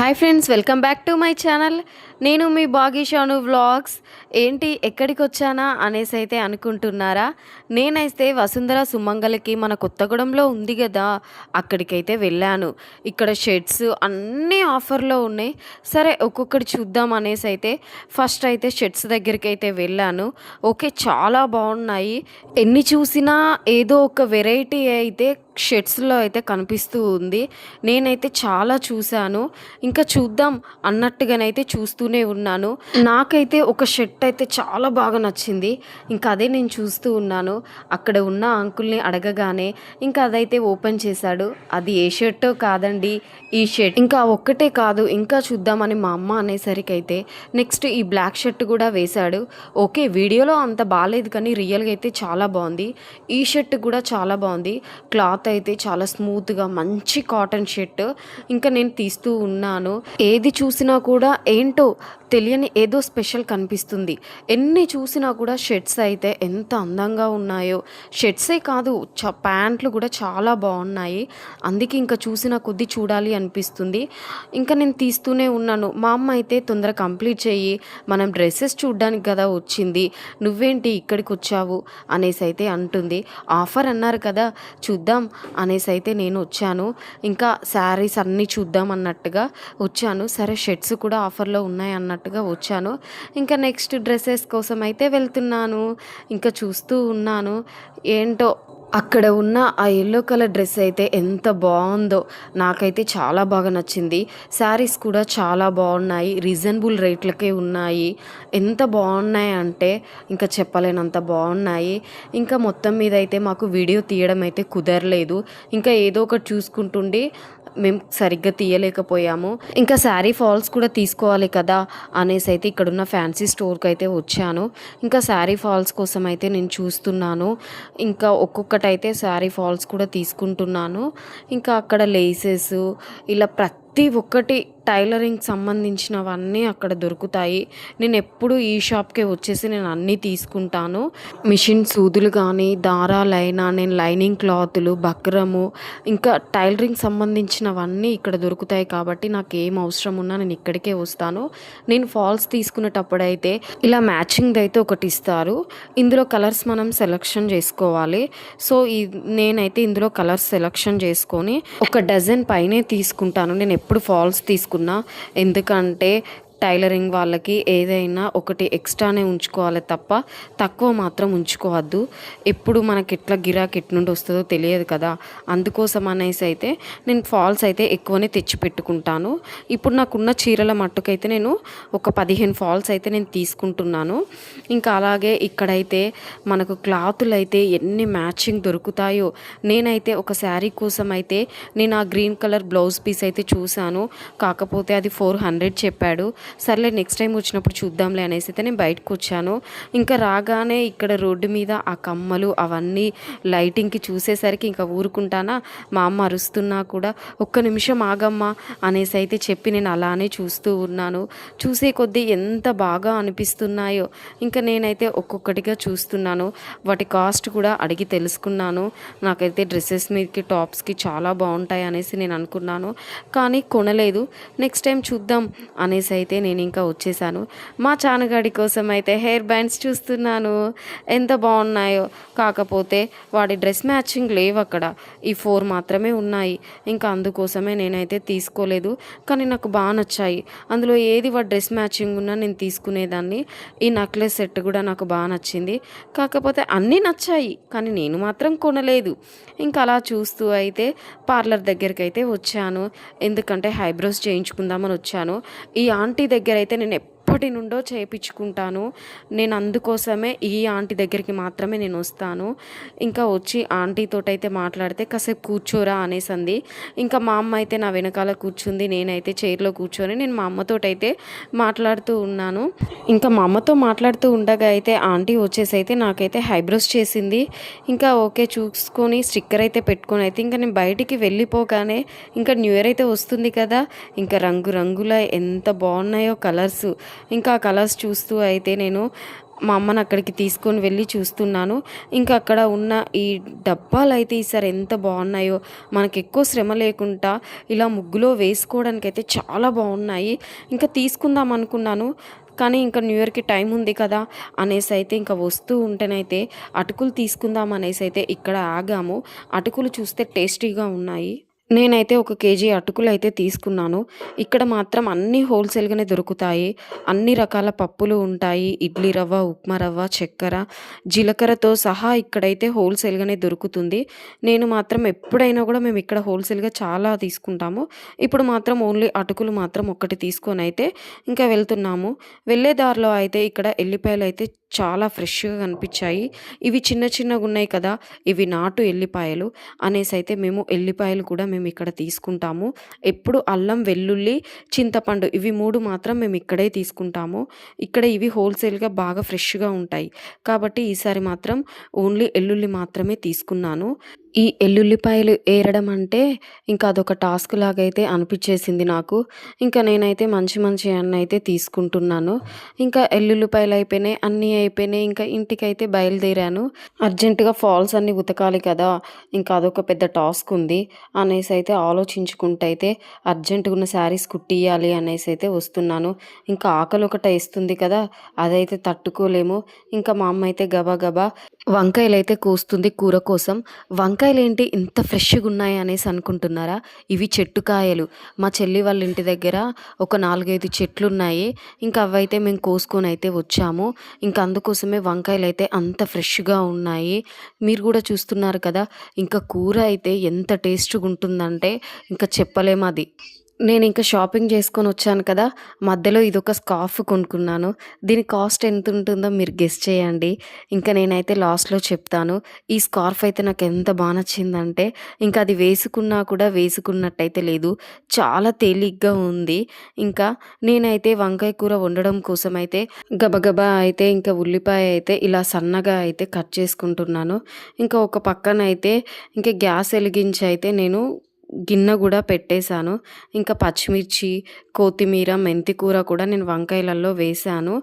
Hi friends welcome back to my channel. నేను మీ బాగీషాను vlogs. ఏంటి ఎక్కడికి వచ్చానా అనేసి అయితే అనుకుంటున్నారా? నేనైతే వసుంధర సుమంగళకి మన కొత్తగూడెంలో ఉంది కదా అక్కడికైతే వెళ్ళాను. ఇక్కడ షర్ట్స్ అన్నీ ఆఫర్లో ఉన్నాయి. సరే ఒక్కొక్కటి చూద్దాం అనేసి అయితే ఫస్ట్ అయితే షర్ట్స్ దగ్గరికి అయితే వెళ్ళాను. ఓకే చాలా బాగున్నాయి. ఎన్ని చూసినా ఏదో ఒక వెరైటీ అయితే షర్ట్స్లో అయితే కనిపిస్తూ ఉంది. నేనైతే చాలా చూశాను. ఇంకా చూద్దాం అన్నట్టుగానైతే చూస్తూనే ఉన్నాను. నాకైతే ఒక షర్ట్ అయితే చాలా బాగా నచ్చింది. ఇంకా అదే నేను చూస్తూ ఉన్నాను. అక్కడ ఉన్న అంకుల్ని అడగగానే ఇంకా అదైతే ఓపెన్ చేశాడు. అది ఏ షర్టో కాదండి ఈ షర్ట్. ఇంకా ఒక్కటే కాదు ఇంకా చూద్దామని మా అమ్మ అనేసరికి అయితే నెక్స్ట్ ఈ బ్లాక్ షర్ట్ కూడా వేశాడు. ఓకే వీడియోలో అంత బాగాలేదు కానీ రియల్గా అయితే చాలా బాగుంది. ఈ షర్ట్ కూడా చాలా బాగుంది. క్లాత్ అయితే చాలా స్మూత్గా మంచి కాటన్ షర్ట్ ఇంకా నేను తీస్తూ ఉన్నాను. ఏది చూసినా కూడా ఏంటో తెలియని ఏదో స్పెషల్ కనిపిస్తుంది. ఎన్ని చూసినా కూడా షర్ట్స్ అయితే ఎంత అందంగా ఉన్నాయో. షర్ట్సే కాదు చ ప్యాంట్లు కూడా చాలా బాగున్నాయి. అందుకే ఇంకా చూసిన కొద్దీ చూడాలి అనిపిస్తుంది. ఇంకా నేను తీస్తూనే ఉన్నాను. మా అమ్మ అయితే తొందర కంప్లీట్ చేయి మనం డ్రెస్సెస్ చూడ్డానికి కదా వచ్చింది. నువ్వేంటి ఇక్కడికి వచ్చావు అనేసి అయితే అంటుంది. ఆఫర్ అన్నారు కదా చూద్దాం. అనేసి అయితే నేను వచ్చాను. ఇంకా శారీస్ అన్నీ చూద్దాం అన్నట్టుగా వచ్చాను. సరే షర్ట్స్ కూడా ఆఫర్లో ఉన్నాయి అన్నట్టుగా వచ్చాను. ఇంకా నెక్స్ట్ డ్రెస్సెస్ కోసం అయితే వెళ్తున్నాను. ఇంకా చూస్తూ ఉన్నాను. ఏంటో అక్కడ ఉన్న ఆ ఎల్లో కలర్ డ్రెస్ అయితే ఎంత బాగుందో నాకైతే చాలా బాగా నచ్చింది. శారీస్ కూడా చాలా బాగున్నాయి రీజనబుల్ రేట్లకే ఉన్నాయి. ఎంత బాగున్నాయి అంటే ఇంకా చెప్పలేనంత బాగున్నాయి. ఇంకా మొత్తం మీద అయితే మాకు వీడియో తీయడం అయితే కుదరలేదు. ఇంకా ఏదో ఒకటి చూసుకుంటుండి మేము సరిగ్గా తీయలేకపోయాము. ఇంకా శారీ ఫాల్స్ కూడా తీసుకోవాలి కదా అనేసి అయితే ఇక్కడున్న ఫ్యాన్సీ స్టోర్కి అయితే వచ్చాను. ఇంకా శారీ ఫాల్స్ కోసం అయితే నేను చూస్తున్నాను. ఇంకా ఒక్కొక్కటైతే శారీ ఫాల్స్ కూడా తీసుకుంటున్నాను. ఇంకా అక్కడ లేసెస్ ఇలా ప్రతి ఒక్కటి టైలరింగ్ సంబంధించినవన్నీ అక్కడ దొరుకుతాయి. నేను ఎప్పుడు ఈ షాప్కే వచ్చేసి నేను అన్నీ తీసుకుంటాను. మిషన్ సూదులు కానీ దారాలైనా నేను లైనింగ్ క్లాతులు బక్రము ఇంకా టైలరింగ్ సంబంధించినవన్నీ ఇక్కడ దొరుకుతాయి కాబట్టి నాకు ఏం అవసరం ఉన్నా నేను ఇక్కడికే వస్తాను. నేను ఫాల్స్ తీసుకునేటప్పుడు అయితే ఇలా మ్యాచింగ్ అయితే ఒకటి ఇస్తారు. ఇందులో కలర్స్ మనం సెలెక్షన్ చేసుకోవాలి. సో ఈ నేనైతే ఇందులో కలర్స్ సెలెక్షన్ చేసుకొని ఒక డజన్ పైనే తీసుకుంటాను. నేను ఎప్పుడు ఫాల్స్ తీసుకున్నా. ఎందుకంటే టైలరింగ్ వాళ్ళకి ఏదైనా ఒకటి ఎక్స్ట్రానే ఉంచుకోవాలి తప్ప తక్కువ మాత్రం ఉంచుకోవద్దు. ఎప్పుడు మనకి ఎట్లా గిరాక్ ఎట్నుండి వస్తుందో తెలియదు కదా. అందుకోసం అనేసి అయితే నేను ఫాల్స్ అయితే ఎక్కువనే తెచ్చి పెట్టుకుంటాను. ఇప్పుడు నాకున్న చీరల మట్టుకైతే నేను ఒక పదిహేను ఫాల్స్ అయితే నేను తీసుకుంటున్నాను. ఇంకా అలాగే ఇక్కడైతే మనకు క్లాతులు అయితే ఎన్ని మ్యాచింగ్ దొరుకుతాయో నేనైతే ఒక శారీ కోసం అయితే నేను ఆ గ్రీన్ కలర్ బ్లౌజ్ పీస్ అయితే చూశాను. కాకపోతే అది ఫోర్ హండ్రెడ్ చెప్పాడు. సర్లే నెక్స్ట్ టైం వచ్చినప్పుడు చూద్దాంలే అనేసి అయితే నేను బయటకు వచ్చాను. ఇంకా రాగానే ఇక్కడ రోడ్డు మీద ఆ కమ్మలు అవన్నీ లైటింగ్కి చూసేసరికి ఇంకా ఊరుకుంటానా? మా అమ్మ అరుస్తున్నా కూడా ఒక్క నిమిషం ఆగమ్మా అనేసి అయితే చెప్పి నేను అలానే చూస్తూ ఉన్నాను. చూసే కొద్దీ ఎంత బాగా అనిపిస్తున్నాయో ఇంకా నేనైతే ఒక్కొక్కటిగా చూస్తున్నాను. వాటి కాస్ట్ కూడా అడిగి తెలుసుకున్నాను. నాకైతే డ్రెస్సెస్ మీదకి టాప్స్కి చాలా బాగుంటాయి అనేసి నేను అనుకున్నాను. కానీ కొనలేదు. నెక్స్ట్ టైం చూద్దాం అనేసి అయితే నేను ఇంకా వచ్చేసాను. మా చానగాడి కోసం అయితే హెయిర్ బ్యాండ్స్ చూస్తున్నాను. ఎంత బాగున్నాయో. కాకపోతే వాడి డ్రెస్ మ్యాచింగ్ లేవు అక్కడ. ఈ ఫోర్ మాత్రమే ఉన్నాయి. ఇంకా అందుకోసమే నేనైతే తీసుకోలేదు. కానీ నాకు బాగా నచ్చాయి. అందులో ఏది వాడి డ్రెస్ మ్యాచింగ్ ఉన్నా నేను తీసుకునేదాన్ని. ఈ నెక్లెస్ సెట్ కూడా నాకు బాగా నచ్చింది. కాకపోతే అన్నీ నచ్చాయి. కానీ నేను మాత్రం కొనలేదు. ఇంకా అలా చూస్తూ అయితే పార్లర్ దగ్గరికి అయితే వచ్చాను. ఎందుకంటే హైబ్రోస్ చేయించుకుందామని వచ్చాను. ఈ ఆంటీ దగ్గర అయితే నేను ఎప్పటి నుండో చేయించుకుంటాను నేను అందుకోసమే ఈ ఆంటీ దగ్గరికి మాత్రమే నేను వస్తాను. ఇంకా వచ్చి ఆంటీతో అయితే మాట్లాడితే కాసేపు కూర్చోరా అనేసింది. ఇంకా మా అమ్మ అయితే నా వెనకాల కూర్చుంది నేనైతే చైర్లో కూర్చొని నేను మా అమ్మతో అయితే మాట్లాడుతూ ఉన్నాను. ఇంకా మా అమ్మతో మాట్లాడుతూ ఉండగా అయితే ఆంటీ వచ్చేసి అయితే నాకైతే హైబ్రోస్ చేసింది. ఇంకా ఓకే చూసుకొని స్టిక్కర్ అయితే పెట్టుకొని అయితే ఇంకా నేను బయటికి వెళ్ళిపోగానే ఇంకా న్యూ ఇయర్ అయితే వస్తుంది కదా. ఇంకా రంగు రంగుల ఎంత బాగున్నాయో కలర్స్. ఇంకా ఆ కలర్స్ చూస్తూ అయితే నేను మా అమ్మని అక్కడికి తీసుకొని వెళ్ళి చూస్తున్నాను. ఇంకా అక్కడ ఉన్న ఈ డబ్బాలు అయితే ఈసారి ఎంత బాగున్నాయో మనకి ఎక్కువ శ్రమ లేకుండా ఇలా ముగ్గులో వేసుకోవడానికి అయితే చాలా బాగున్నాయి. ఇంకా తీసుకుందాం అనుకున్నాను కానీ ఇంకా న్యూ ఇయర్కి టైం ఉంది కదా అనేసి అయితే ఇంకా వస్తూ ఉంటేనైతే అటుకులు తీసుకుందాం అనేసి అయితే ఇక్కడ ఆగాము. అటుకులు చూస్తే టేస్టీగా ఉన్నాయి. నేనైతే ఒక కేజీ అటుకులు అయితే తీసుకున్నాను. ఇక్కడ మాత్రం అన్నీ హోల్సేల్గానే దొరుకుతాయి. అన్ని రకాల పప్పులు ఉంటాయి. ఇడ్లీ రవ్వ ఉప్మా రవ్వ చక్కెర జీలకర్రతో సహా ఇక్కడైతే హోల్సేల్గానే దొరుకుతుంది. నేను మాత్రం ఎప్పుడైనా కూడా మేము ఇక్కడ హోల్సేల్గా చాలా తీసుకుంటాము. ఇప్పుడు మాత్రం ఓన్లీ అటుకులు మాత్రం ఒక్కటి తీసుకొని అయితే ఇంకా వెళ్తున్నాము. వెళ్ళే దారిలో అయితే ఇక్కడ ఎల్లిపాయలు అయితే చాలా ఫ్రెష్గా కనిపించాయి. ఇవి చిన్న చిన్నగా ఉన్నాయి కదా ఇవి నాటు ఎల్లిపాయలు అనేసి అయితే మేము ఎల్లిపాయలు కూడా మేము మేము ఇక్కడ తీసుకుంటాము. ఎప్పుడు అల్లం వెల్లుల్లి చింతపండు ఇవి మూడు మాత్రం మేము ఇక్కడే తీసుకుంటాము. ఇక్కడ ఇవి హోల్సేల్గా బాగా ఫ్రెష్గా ఉంటాయి. కాబట్టి ఈసారి మాత్రం ఓన్లీ ఎల్లుల్లి మాత్రమే తీసుకున్నాను. ఈ ఎల్లుల్లిపాయలు ఏరడం అంటే ఇంకా అదొక టాస్క్ లాగా అయితే అనిపించేసింది నాకు. ఇంకా నేనైతే మంచి మంచి అన్న అయితే తీసుకుంటున్నాను. ఇంకా ఎల్లుల్లిపాయలు అయిపోయినాయి అన్నీ అయిపోయినాయి ఇంకా ఇంటికైతే బయలుదేరాను. అర్జెంటుగా ఫాల్స్ అన్నీ ఉతకాలి కదా ఇంకా అదొక పెద్ద టాస్క్ ఉంది అనేసి అయితే ఆలోచించుకుంటూ అయితే అర్జెంటుగా ఉన్న శారీస్ కుట్టియాలి అనేసి అయితే వస్తున్నాను. ఇంకా ఆకలి ఒకటి వేస్తుంది కదా అదైతే తట్టుకోలేము. ఇంకా మా అమ్మ అయితే గబా గబా వంకాయలు అయితే కోస్తుంది కూర కోసం. వంకాయలు ఏంటి ఇంత ఫ్రెష్గా ఉన్నాయి అనేసి అనుకుంటున్నారా? ఇవి చెట్టు కాయలు. మా చెల్లి వాళ్ళ ఇంటి దగ్గర ఒక నాలుగైదు చెట్లు ఉన్నాయి ఇంకా అవైతే మేము కోసుకొని అయితే వచ్చాము. ఇంకా అందుకోసమే వంకాయలు అయితే అంత ఫ్రెష్గా ఉన్నాయి. మీరు కూడా చూస్తున్నారు కదా ఇంకా కూర అయితే ఎంత టేస్ట్గా ఉంటుందంటే ఇంకా చెప్పలేము అది. నేను ఇంకా షాపింగ్ చేసుకొని వచ్చాను కదా మధ్యలో ఇదొక స్కార్ఫ్ కొనుక్కున్నాను. దీని కాస్ట్ ఎంత ఉంటుందో మీరు గెస్ చేయండి. ఇంకా నేనైతే లాస్ట్లో చెప్తాను. ఈ స్కార్ఫ్ అయితే నాకు ఎంత బాగా నచ్చిందంటే ఇంకా అది వేసుకున్నా కూడా వేసుకున్నట్టయితే లేదు. చాలా తేలిగ్గా ఉంది. ఇంకా నేనైతే వంకాయ కూర వండడం కోసం అయితే గబగబా అయితే ఇంకా ఉల్లిపాయ అయితే ఇలా సన్నగా అయితే కట్ చేసుకుంటున్నాను. ఇంకా ఒక పక్కన అయితే ఇంకా గ్యాస్ వెలిగించి అయితే నేను గిన్నె కూడా పెట్టేశాను. ఇంకా పచ్చిమిర్చి కొత్తిమీర మెంతి కూర కూడా నేను వంకాయలలో వేశాను.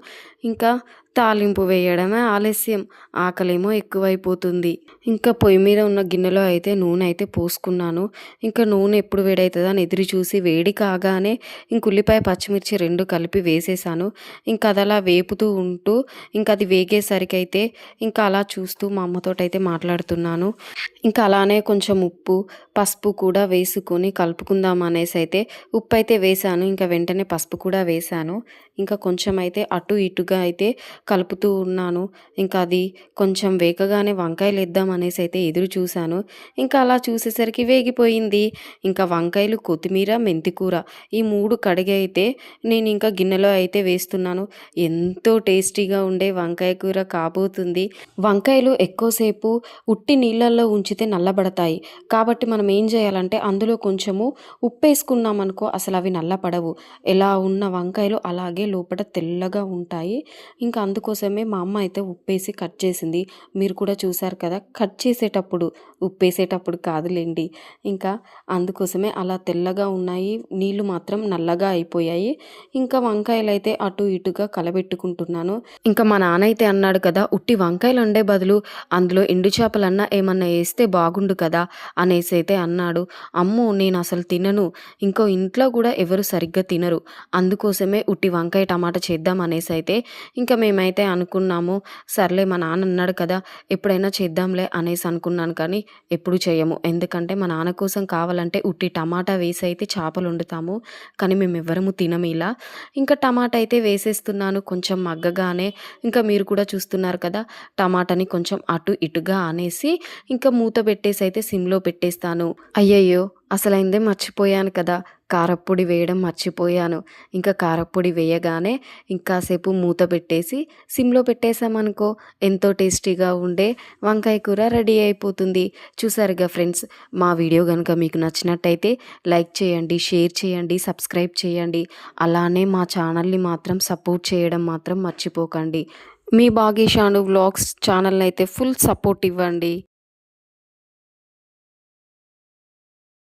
ఇంకా తాలింపు వేయడమే ఆలస్యం. ఆకలేమో ఎక్కువైపోతుంది. ఇంకా పొయ్యి మీద ఉన్న గిన్నెలో అయితే నూనె అయితే పోసుకున్నాను. ఇంకా నూనె ఎప్పుడు వేడవుతుందో అని ఎదురు చూసి వేడి కాగానే ఇంక ఉల్లిపాయ పచ్చిమిర్చి రెండు కలిపి వేసేసాను ఇంకా అది అలా వేపుతూ ఉంటూ ఇంకా అది వేగేసరికి అయితే ఇంకా అలా చూస్తూ మా అమ్మతోటైతే మాట్లాడుతున్నాను. ఇంకా అలానే కొంచెం ఉప్పు పసుపు కూడా వేసుకొని కలుపుకుందాం అనేసి అయితే ఉప్పు అయితే వేసాను. ఇంకా వెంటనే పసుపు కూడా వేసాను. ఇంకా కొంచెం అయితే అటు ఇటుగా అయితే కలుపుతూ ఉన్నాను. ఇంకా అది కొంచెం వేగగానే వంకాయలు వేద్దాం అనేసి అయితే ఎదురు చూశాను. ఇంకా అలా చూసేసరికి వేగిపోయింది. ఇంకా వంకాయలు కొత్తిమీర మెంతికూర ఈ మూడు కడిగి అయితే నేను ఇంకా గిన్నెలో అయితే వేస్తున్నాను. ఎంతో టేస్టీగా ఉండే వంకాయ కూర కాబోతుంది. వంకాయలు ఎక్కువసేపు ఉట్టి నీళ్ళల్లో ఉంచితే నల్లబడతాయి. కాబట్టి మనం ఏం చేయాలంటే అందులో కొంచెము ఉప్పు వేసుకున్నామనుకో అసలు అవి నల్లపడవు. ఎలా ఉన్న వంకాయలు అలాగే లోపల తెల్లగా ఉంటాయి. ఇంకా అందుకోసమే మా అమ్మ అయితే ఉప్పేసి కట్ చేసింది. మీరు కూడా చూసారు కదా కట్ చేసేటప్పుడు ఉప్పేసేటప్పుడు కాదులేండి. ఇంకా అందుకోసమే అలా తెల్లగా ఉన్నాయి. నీళ్ళు మాత్రం నల్లగా అయిపోయాయి. ఇంకా వంకాయలు అయితే అటు ఇటుగా కలబెట్టుకుంటున్నాను. ఇంకా మా నాన్న అయితే అన్నాడు కదా ఉట్టి వంకాయలు వండే బదులు అందులో ఎండు చేపలన్నా ఏమన్నా వేస్తే బాగుండు కదా అనేసి అయితే అన్నాడు. అమ్మో నేను అసలు తినను. ఇంకో ఇంట్లో కూడా ఎవరు సరిగ్గా తినరు. అందుకోసమే ఉట్టి వంకాయ టమాటా చేద్దాం అనేసి అయితే ఇంకా మేమైతే అనుకున్నాము. సర్లే మా నాన్న అన్నాడు కదా ఎప్పుడైనా చేద్దాంలే అనేసి అనుకున్నాను కానీ ఎప్పుడు చేయము. ఎందుకంటే మా నాన్న కోసం కావాలంటే ఉట్టి టమాటా వేసి అయితే చేపలు వండుతాము. కానీ మేము ఎవ్వరము తినము ఇలా. ఇంకా టమాటా అయితే వేసేస్తున్నాను. కొంచెం మగ్గగానే. ఇంకా మీరు కూడా చూస్తున్నారు కదా టమాటాని కొంచెం అటు ఇటుగా అనేసి ఇంకా మూత పెట్టేసి అయితే సిమ్లో పెట్టేస్తాను. అయ్యయ్యో అసలైందే మర్చిపోయాను కదా. కారప్పొడి వేయడం మర్చిపోయాను. ఇంకా కారప్పొడి వేయగానే ఇంకాసేపు మూత పెట్టేసి సిమ్లో పెట్టేసామనుకో ఎంతో టేస్టీగా ఉండే వంకాయ కూర రెడీ అయిపోతుంది. చూసారుగా ఫ్రెండ్స్ మా వీడియో కనుక మీకు నచ్చినట్టయితే లైక్ చేయండి షేర్ చేయండి సబ్స్క్రైబ్ చేయండి. అలానే మా ఛానల్ని మాత్రం సపోర్ట్ చేయడం మాత్రం మర్చిపోకండి. మీ బాగేషాను వ్లాగ్స్ ఛానల్ని అయితే ఫుల్ సపోర్ట్ ఇవ్వండి.